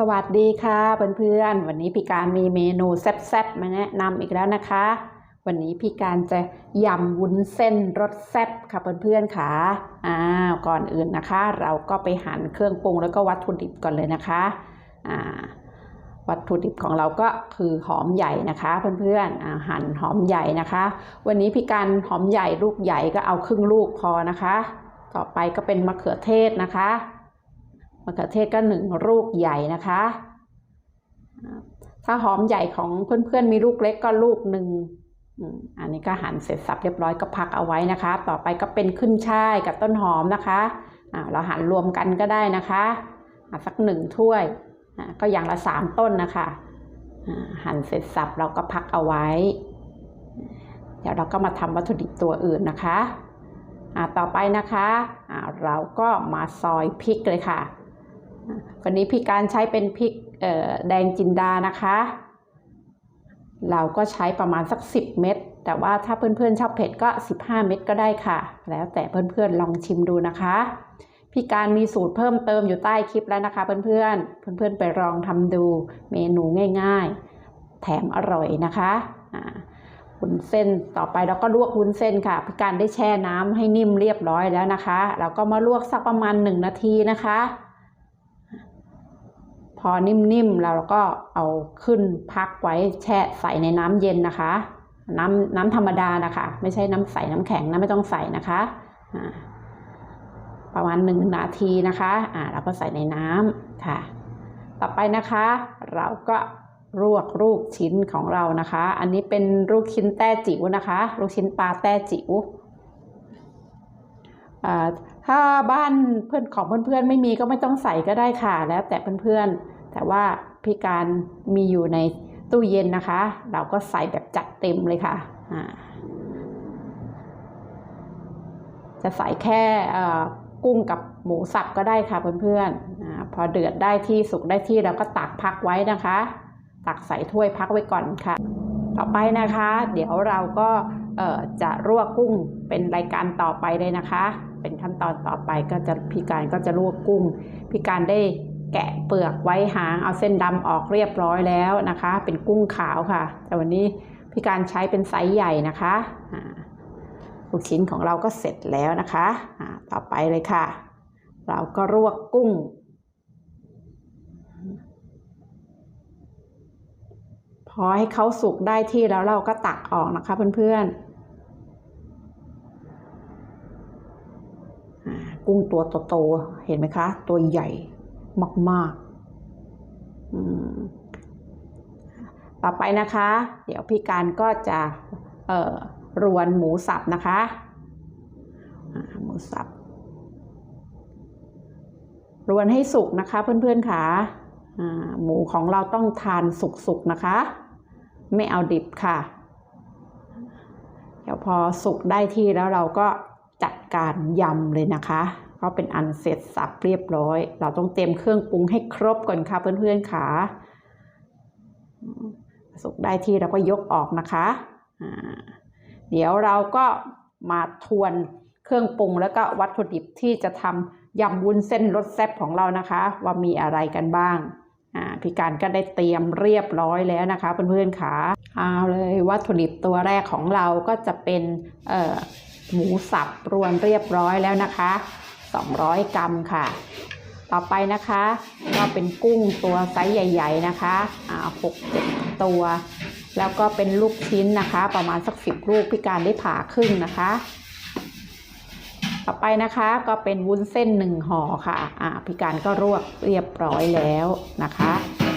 สวัสดีค่ะเพื่อนๆ วันนี้พี่การมีเมนูแซ่บๆ มาแนะนำอีกแล้วนะคะ วันนี้พี่การจะยำวุ้นเส้นรสแซ่บค่ะเพื่อนๆค่ะอ้าวก่อนอื่นนะคะ เราก็ไปหั่นเครื่องปรุงแล้วก็วัตถุดิบก่อนเลยนะคะอ่าวัตถุดิบของเราก็คือหอมใหญ่นะคะเพื่อนๆหั่นหอมใหญ่นะคะ วันนี้พี่การหอมใหญ่ลูกใหญ่ก็เอาครึ่งลูกพอนะคะ ต่อไปก็เป็นมะเขือเทศนะคะะเขือเทศก็หนึ่งลูกใหญ่นะคะ ถ้าหอมใหญ่ของเพื่อนๆ มีลูกเล็กก็ลูกหนึ่งอันนี้ก็หั่นเสร็จสับเรียบร้อยก็พักเอาไว้นะคะ ต่อไปก็เป็นขึ้นช่ายกับต้นหอมนะคะเราหั่นรวมกันก็ได้นะคะสักหนึ่งถ้วยก็อย่างละสามต้นนะคะหั่นเสร็จสับเราก็พักเอาไว้ เดี๋ยวเราก็มาทำวัตถุดิบตัวอื่นนะคะต่อไปนะคะเราก็มาซอยพริกเลยค่ะ วันนี้พี่การใช้เป็นพริกแดงจินดานะคะ เราก็ใช้ประมาณสัก 10 เม็ดแต่ว่าถ้าเพื่อนๆชอบเผ็ดก็ 15 เม็ดก็ได้ค่ะ แล้วแต่เพื่อนๆลองชิมดูนะคะพี่การมีสูตรเพิ่มเติมอยู่ใต้คลิปแล้วนะคะเพื่อนๆ เพื่อนๆไปลองทำดูเมนูง่ายๆ แถมอร่อยนะคะวุ้นเส้นต่อไปเราก็ลวกวุ้นเส้นค่ะพี่การได้แช่น้ำให้นิ่มเรียบร้อยแล้วนะคะ เราก็มาลวกสักประมาณ 1 นาทีนะคะ พอนิ่มๆเราก็เอาขึ้นพักไว้แช่ใส่ในน้ำเย็นนะคะ น้ำน้ำธรรมดานะคะ ไม่ใช่น้ำใสน้ำแข็งนะไม่ต้องใส่นะคะประมาณหนึ่งนาทีนะคะอ่าเราก็ใส่ในน้ำค่ะ ต่อไปนะคะ เราก็ลวกลูกชิ้นของเรานะคะ อันนี้เป็นลูกชิ้นแต้จิ๋วนะคะ ลูกชิ้นปลาแต้จิ๋วอ่า ถ้าบ้านเพื่อนของเพื่อนๆไม่มีก็ไม่ต้องใส่ก็ได้ค่ะ แล้วแต่เพื่อนๆ แต่ว่าพี่การมีอยู่ในตู้เย็นนะคะ เราก็ใส่แบบจัดเต็มเลยค่ะจะใส่แค่กุ้งกับหมูสับก็ได้ค่ะเพื่อนๆอาพอเดือดได้ที่สุกได้ที่เราก็ตักพักไว้นะคะ ตักใส่ถ้วยพักไว้ก่อนค่ะ ต่อไปนะคะ เดี๋ยวเราก็เอ่อจะลวกกุ้งเป็นรายการต่อไปเลยนะคะ เป็นขั้นตอนต่อไปก็จะพี่การก็จะลวกกุ้ง พี่การได้แกะเปลือกไว้หางเอาเส้นดำออกเรียบร้อยแล้วนะคะ เป็นกุ้งขาวค่ะ แต่วันนี้พี่การใช้เป็นไซส์ใหญ่นะคะอ่าลูกชิ้นของเราก็เสร็จแล้วนะคะต่อไปเลยค่ะ เราก็ลวกกุ้งพอให้เขาสุกได้ที่แล้วเราก็ตักออกนะคะเพื่อนๆอ่า กุ้งตัวโตๆเห็นไหมคะ ตัวใหญ่มากๆอืมต่อไปนะคะ เดี๋ยวพี่การก็จะเอ่อรวนหมูสับนะคะหมูสับรวนให้สุกนะคะเพื่อนๆค่ะหมูของเราต้องทานสุกๆนะคะ ไม่เอาดิบค่ะ เดี๋ยวพอสุกได้ที่แล้วเราก็ จัดการยำเลยนะคะ ก็เป็นอันเสร็จสับเรียบร้อย เราต้องเตรียมเครื่องปรุงให้ครบก่อนค่ะเพื่อนๆค่ะสุกได้ที่เราก็ยกออกนะคะเดี๋ยวเราก็มาทวนเครื่องปรุงแล้วก็วัตถุดิบที่จะทำยำวุ้นเส้นรสแซ่บของเรานะคะ ว่ามีอะไรกันบ้างพี่การก็ได้เตรียมเรียบร้อยแล้วนะคะเพื่อนๆค่ะเอาเลยวัตถุดิบตัวแรกของเราก็จะเป็นเหมูสับรวนเรียบร้อยแล้วนะคะ 200 กรัมค่ะ ต่อไปนะคะ ก็เป็นกุ้งตัวไซส์ใหญ่ ๆนะคะอ่าหกเจ็ดตัว แล้วก็เป็นลูกชิ้นนะคะ ประมาณสักสิบลูกพี่การได้ผ่าครึ่งนะคะ ต่อไปนะคะก็เป็นวุ้นเส้นหนึ่งห่อค่ะอ่าพี่การก็รวกเรียบร้อยแล้วนะคะ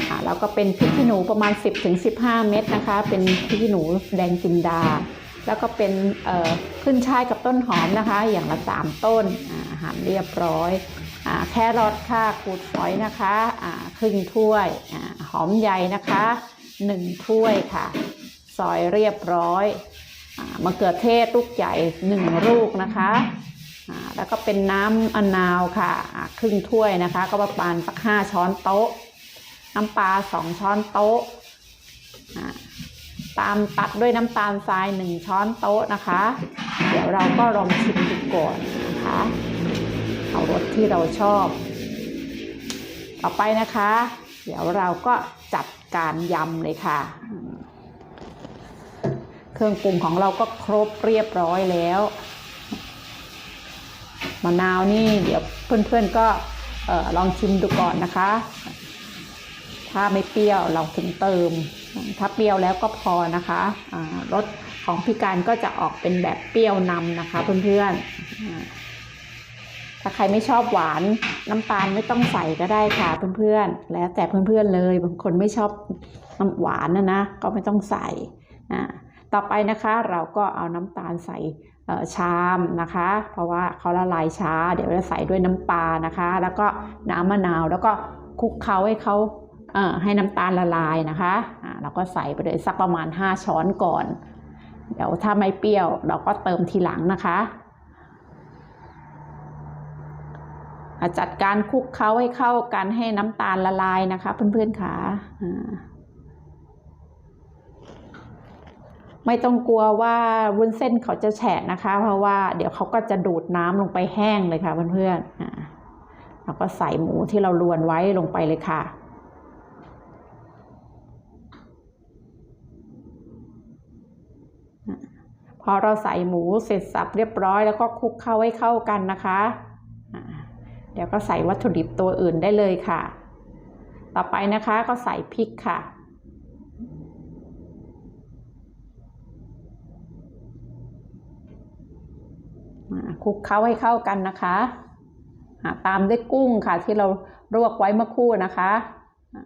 อ่าแล้วก็เป็นพริกขี้หนูประมาณ 10-15 เม็ดนะคะ เป็นพริกขี้หนูแดงจินดา แล้วก็เป็นขึ้นช่ายกับต้นหอมนะคะ อย่างละ 3 ต้นอาหั่นเรียบร้อยอแครอทค่ะขูดฝอยนะคะครึ่งถ้วยอหอมใหญ่นะคะ 1 ถ้วยค่ะ ซอยเรียบร้อยอมะเขือเทศลูกใหญ่ 1 ลูกนะคะแล้วก็เป็นน้ำมะนาวค่ะครึ่งถ้วยนะคะ ก็ประมาณสักห้าช้อนโต๊ะ น้ำปลาสองช้อนโต๊ะ ตามตัดด้วยน้ำตาลทรายหนึ่งช้อนโต๊ะนะคะ เดี๋ยวเราก็ลองชิมดูก่อนนะคะเอารสที่เราชอบ ต่อไปนะคะ เดี๋ยวเราก็จัดการยำเลยค่ะ เครื่องปรุงของเราก็ครบเรียบร้อยแล้วมะนาวนี่เดี๋ยวเพื่อนๆก็ออลองชิมดูก่อนนะคะ ถ้าไม่เปรี้ยวเราถึงเติม ถ้าเปรี้ยวแล้วก็พอนะคะรสของพี่การก็จะออกเป็นแบบเปรี้ยวนำนะคะเพื่อนๆอ่าถ้าใครไม่ชอบหวานน้ำตาลไม่ต้องใส่ก็ได้ค่ะเพื่อนๆ แล้วแต่เพื่อนๆเลย บางคนไม่ชอบน้ำหวานนะนะก็ไม่ต้องใส่ ต่อไปนะคะเราก็เอาน้ำตาลใส่ชามนะคะ เพราะว่าเขาละลายช้า เดี๋ยวจะใส่ด้วยน้ำปลานะคะ แล้วก็น้ำมะนาวแล้วก็คลุกเคล้าให้เขา ให้น้ำตาลละลายนะคะเราก็ใส่ไปเลยสักประมาณ 5 ช้อนก่อน เดี๋ยวถ้าไม่เปรี้ยวเราก็เติมทีหลังนะคะจัดการคลุกเคล้าให้เข้ากันให้น้ำตาลละลายนะคะ เพื่อนๆค่ะอ่าไม่ต้องกลัวว่าวุ้นเส้นเขาจะแฉะนะคะ เพราะว่าเดี๋ยวเขาก็จะดูดน้ำลงไปแห้งเลยค่ะเพื่อนๆอ่าเราก็ใส่หมูที่เราลวนไว้ลงไปเลยค่ะ พอเราใส่หมูเสร็จสับเรียบร้อยแล้วก็คลุกเข้าให้เข้ากันนะคะ เดี๋ยวก็ใส่วัตถุดิบตัวอื่นได้เลยค่ะ ต่อไปนะคะก็ใส่พริกค่ะ คลุกเคล้าให้เข้ากันนะคะ ตามด้วยกุ้งค่ะที่เราลวกไว้เมื่อคู่นะคะอ่า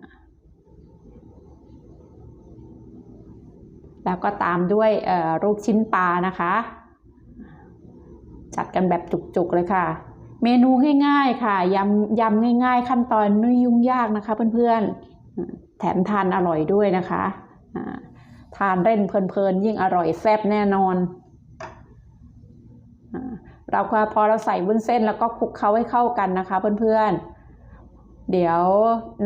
แล้วก็ตามด้วยลูกชิ้นปลานะคะ จัดกันแบบจุกๆเลยค่ะ เมนูง่ายๆค่ะยำยำง่ายๆ ขั้นตอนไม่ยุ่งยากนะคะเพื่อนๆ แถมทานอร่อยด้วยนะคะทานเล่นเพลินๆยิ่งอร่อยแซ่บแน่นอนเราพอเราใส่วุ้นเส้นแล้วก็คลุกเคล้าให้เข้ากันนะคะเพื่อนๆ เดี๋ยว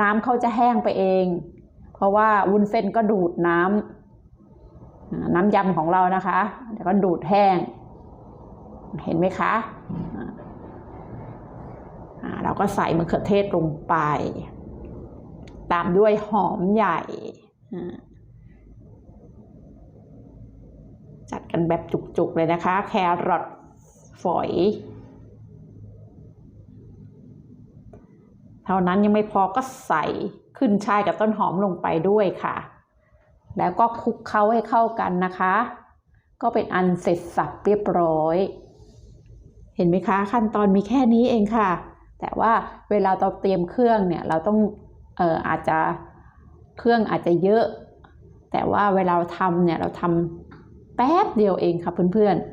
น้ำเขาจะแห้งไปเอง เพราะว่าวุ้นเส้นก็ดูดน้ำ น้ำยำของเรานะคะเดี๋ยวก็ดูดแห้ง เห็นไหมคะอ่าเราก็ใส่มะเขือเทศลงไป ตามด้วยหอมใหญ่ จัดกันแบบจุกๆเลยนะคะ แครอทฝอย เท่านั้นยังไม่พอก็ใส่ขึ้นช่ายกับต้นหอมลงไปด้วยค่ะ แล้วก็คลุกเคล้าให้เข้ากันนะคะ ก็เป็นอันเสร็จสับเรียบร้อย เห็นไหมคะ ขั้นตอนมีแค่นี้เองค่ะ แต่ว่าเวลาเราเตรียมเครื่องเนี่ยเราต้องเอ่ออาจจะเครื่องอาจจะเยอะ แต่ว่าเวลาเราทำเนี่ยเราทำแป๊บเดียวเองค่ะเพื่อนๆ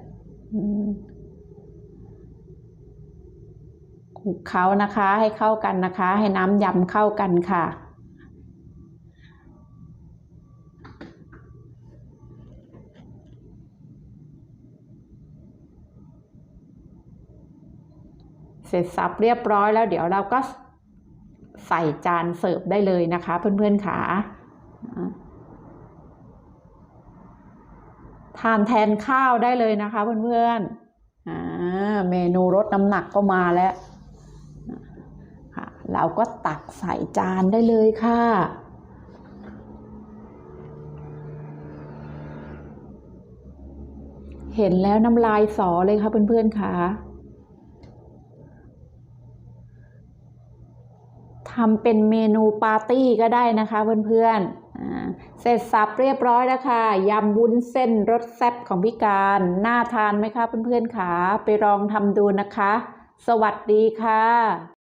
คลุกเคล้านะคะให้เข้ากันนะคะ ให้น้ำยำเข้ากันค่ะ เสร็จสับเรียบร้อยแล้วเดี๋ยวเราก็ใส่จานเสิร์ฟได้เลยนะคะ เพื่อนๆค่ะอ่าทานแทนข้าวได้เลยนะคะ เพื่อนๆเมนูลดน้ำหนักก็มาแล้วเราก็ตักใส่จานได้เลยค่ะ เห็นแล้วน้ำลายสอเลยค่ะเพื่อนๆค่ะ ทำเป็นเมนูปาร์ตี้ก็ได้นะคะเพื่อนๆอ่าเสร็จสับเรียบร้อยแล้วค่ะยำวุ้นเส้นรสแซ่บของพี่การน่าทานไหมคะเพื่อนๆค่ะไปลองทำดูนะคะ สวัสดีค่ะ